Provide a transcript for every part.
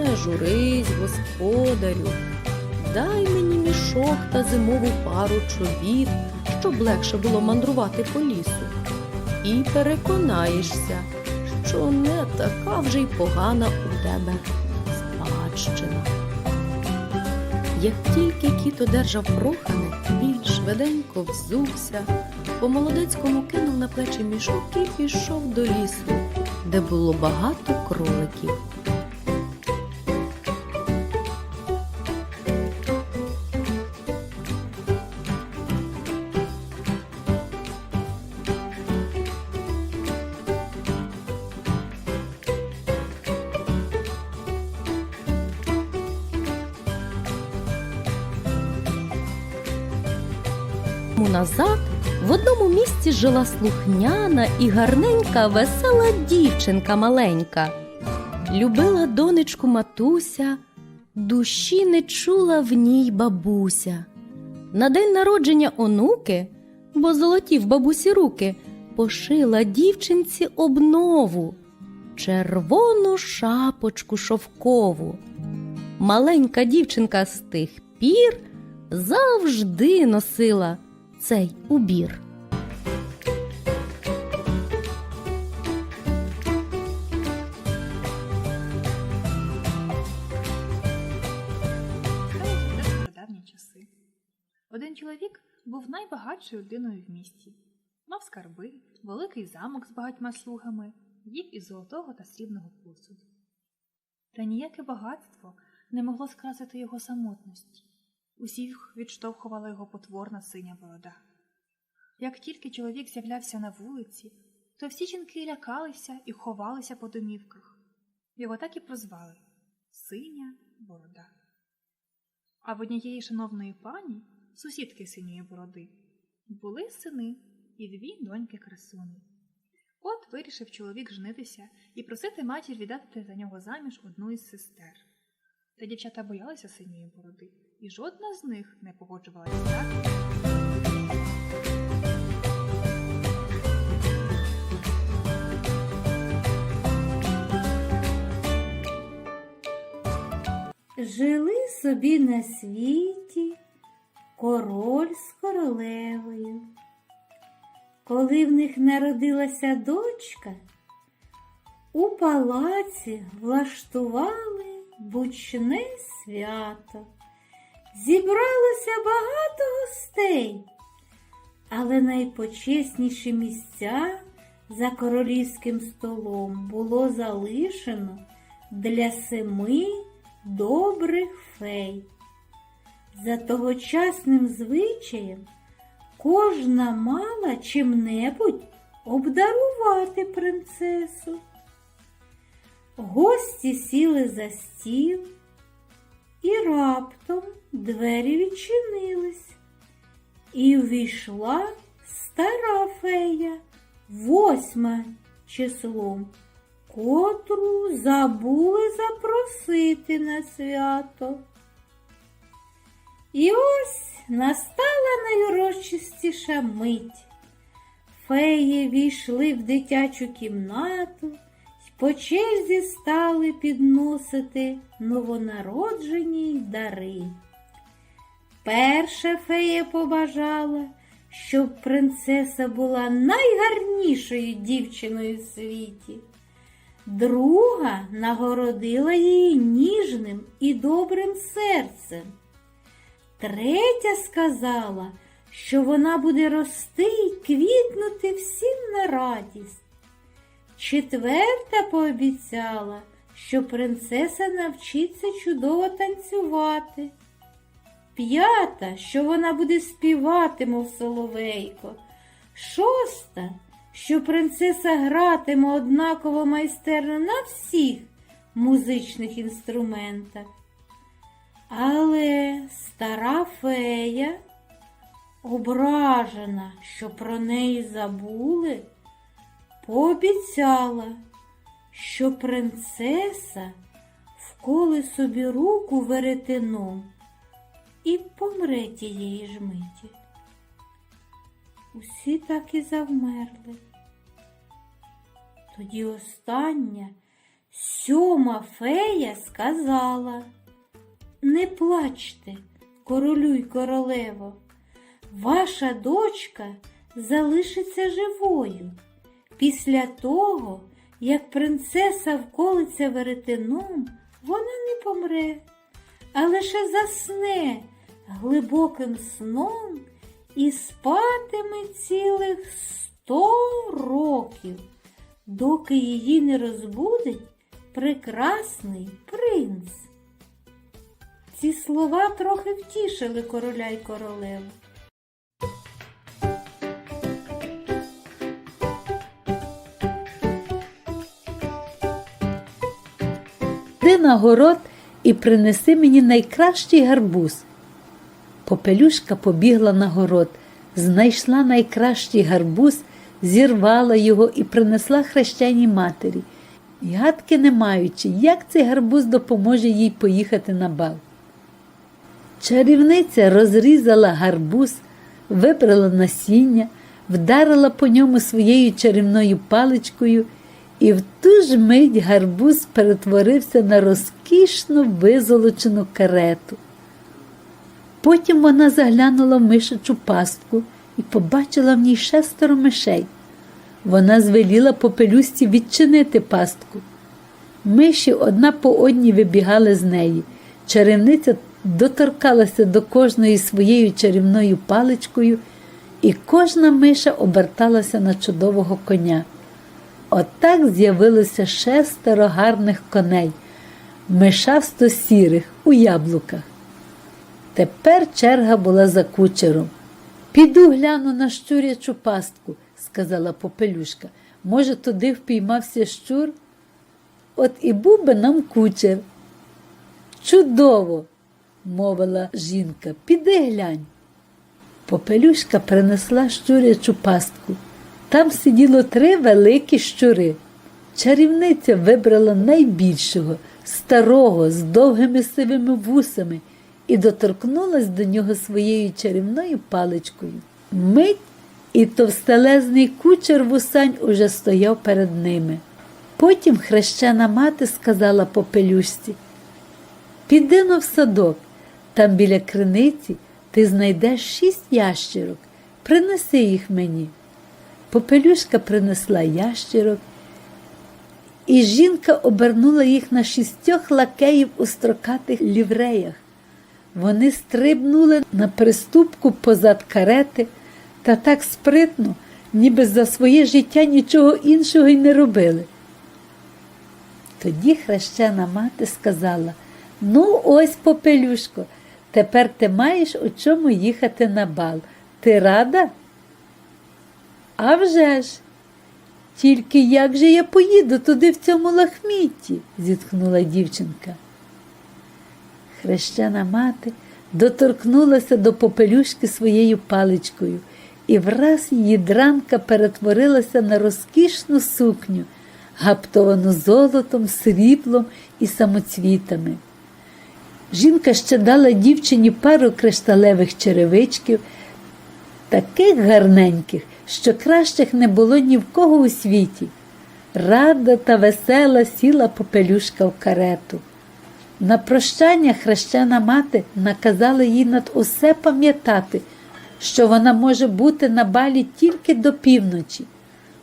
не журись, господарю. Дай мені мішок та зимову пару чобіт, щоб легше було мандрувати по лісу. І переконаєшся, що не така вже й погана у тебе спадщина. Як тільки кіт одержав прохане, він швиденько взувся, по молодецькому кинув на плечі мішок і пішов до лісу, де було багато кроликів. Тому назад в одному місці жила слухняна і гарненька весела дівчинка маленька. Любила донечку матуся, душі не чула в ній бабуся. На день народження онуки, бо золоті в бабусі руки, пошила дівчинці обнову, червону шапочку шовкову. Маленька дівчинка з тих пір завжди носила цей убір. Часи. Один чоловік був найбагатшою людиною в місті. Мав скарби, великий замок з багатьма слугами, їв із золотого та срібного посуду. Та ніяке багатство не могло скрасити його самотності. Усіх відштовхувала його потворна синя борода. Як тільки чоловік з'являвся на вулиці, то всі жінки лякалися і ховалися по домівках. Його так і прозвали Синя борода. А в однієї шановної пані, сусідки синьої бороди, були сини і дві доньки красуні. От вирішив чоловік женитися і просити матір віддати за нього заміж одну із сестер. Та дівчата боялися синьої бороди, і жодна з них не погоджувалася так. Жили собі на світі король з королевою. Коли в них народилася дочка, у палаці влаштували бучне свято. Зібралося багато гостей, але найпочесніші місця за королівським столом було залишено для семи добрих фей. За тогочасним звичаєм кожна мала чим-небудь обдарувати принцесу. Гості сіли за стіл, і раптом двері відчинились, і увійшла стара фея, восьма числом, котру забули запросити на свято. І ось настала найурочистіша мить. Феї війшли в дитячу кімнату по черзі стали підносити новонароджені дари. Перша фея побажала, щоб принцеса була найгарнішою дівчиною в світі. Друга нагородила її ніжним і добрим серцем. Третя сказала, що вона буде рости й квітнути всім на радість. Четверта пообіцяла, що принцеса навчиться чудово танцювати. П'ята, що вона буде співати, мов соловейко. Шоста, що принцеса гратиме однаково майстерно на всіх музичних інструментах. Але стара фея, ображена, що про неї забули, пообіцяла, що принцеса вколи собі руку веретеном і помре тієї ж миті. Усі так і завмерли. Тоді остання Сьома фея сказала Не плачте, королю й королево, ваша дочка залишиться живою. Після того, як принцеса вколиться веретеном, вона не помре, а лише засне глибоким сном і спатиме цілих сто років, доки її не розбудить прекрасний принц. Ці слова трохи втішили короля й королеву. Йди на город і принеси мені найкращий гарбуз. Попелюшка побігла на город, знайшла найкращий гарбуз, зірвала його і принесла хрещеній матері. Гадки не маючи, як цей гарбуз допоможе їй поїхати на бал. Чарівниця розрізала гарбуз, вибрала насіння, вдарила по ньому своєю чарівною паличкою, і в ту ж мить гарбуз перетворився на розкішно визолочену карету. Потім вона заглянула в мишачу пастку і побачила в ній шестеро мишей. Вона звеліла попелюсті відчинити пастку. Миші одна по одній вибігали з неї. Чарівниця доторкалася до кожної своєю чарівною паличкою, і кожна миша оберталася на чудового коня. Отак з'явилося шестеро гарних коней, мишасто сірих у яблуках. Тепер черга була за кучером. Піду гляну на щурячу пастку, сказала попелюшка. Може, туди впіймався щур? От і був би нам кучер. Чудово, мовила жінка, піди глянь. Попелюшка принесла щурячу пастку. Там сиділо три великі щури. Чарівниця вибрала найбільшого, старого, з довгими сивими вусами і доторкнулась до нього своєю чарівною паличкою. Мить і товстелезний кучер вусань уже стояв перед ними. Потім хрещена мати сказала попелюшці Піди но в садок, там біля криниці ти знайдеш шість ящерок, принеси їх мені. Попелюшка принесла ящерок, і жінка обернула їх на шістьох лакеїв у строкатих лівреях. Вони стрибнули на приступку позад карети та так спритно, ніби за своє життя нічого іншого й не робили. Тоді хрещена мати сказала Ну, ось, попелюшко, тепер ти маєш у чому їхати на бал. Ти рада? «А вже ж! Тільки як же я поїду туди в цьому лахмітті? зітхнула дівчинка. Хрещена мати доторкнулася до попелюшки своєю паличкою, і враз її дранка перетворилася на розкішну сукню, гаптовану золотом, сріблом і самоцвітами. Жінка ще дала дівчині пару кришталевих черевичків, таких гарненьких, що кращих не було ні в кого у світі. Рада та весела сіла попелюшка в карету. На прощання хрещена мати наказала їй над усе пам'ятати, що вона може бути на балі тільки до півночі,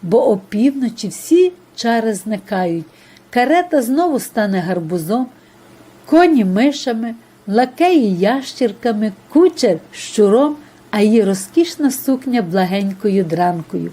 бо опівночі всі чари зникають. Карета знову стане гарбузом, коні мишами, лакеї ящірками, кучер щуром, а її розкішна сукня благенькою дранкою.